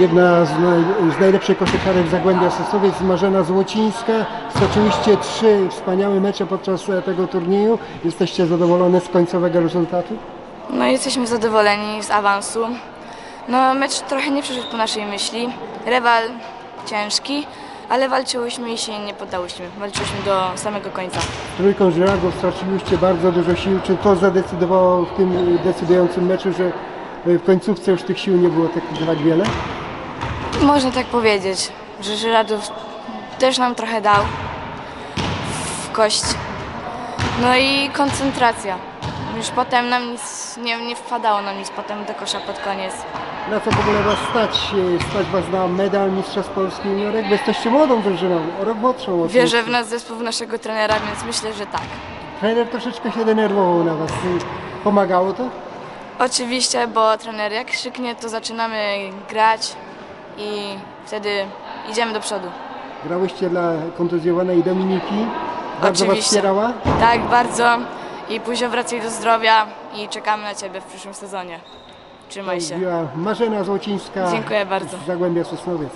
jedna z, naj, z najlepszych koszykarek Zagłębia Sosnowiec, Marzena Złocińska. Stoczyliście trzy wspaniałe mecze podczas e, tego turnieju. Jesteście zadowolone z końcowego rezultatu? No jesteśmy zadowoleni z awansu. No mecz trochę nie przeszedł po naszej myśli. Rewal ciężki, ale walczyłyśmy i się nie poddałyśmy. Walczyłyśmy do samego końca. Trójką Żyrardo straciliście bardzo dużo sił. Czy to zadecydowało w tym e, decydującym meczu, że e, w końcówce już tych sił nie było tak, tak wiele? Można tak powiedzieć, że Żyradów też nam trochę dał w kość. No i koncentracja. Już potem nam nic, nie, nie wpadało nam nic potem do kosza pod koniec. Na co w ogóle Was stać? Stać Was na medal Mistrzostw Polski Juniorek? Bo jesteście młodą drużyną, o rok młodszą. od Wierzę w nas zespół naszego trenera, więc myślę, że tak. Trener troszeczkę się denerwował na Was. Pomagało to? Oczywiście, bo trener jak krzyknie, to zaczynamy grać i wtedy idziemy do przodu. Grałyście dla kontuzjowanej Dominiki. Bardzo Was Oczywiście. wspierała. Tak, bardzo. I później wracaj do zdrowia i czekamy na Ciebie w przyszłym sezonie. Trzymaj się. Mówiła Marzena Złocińska Dziękuję bardzo. z Zagłębia Sosnowiec.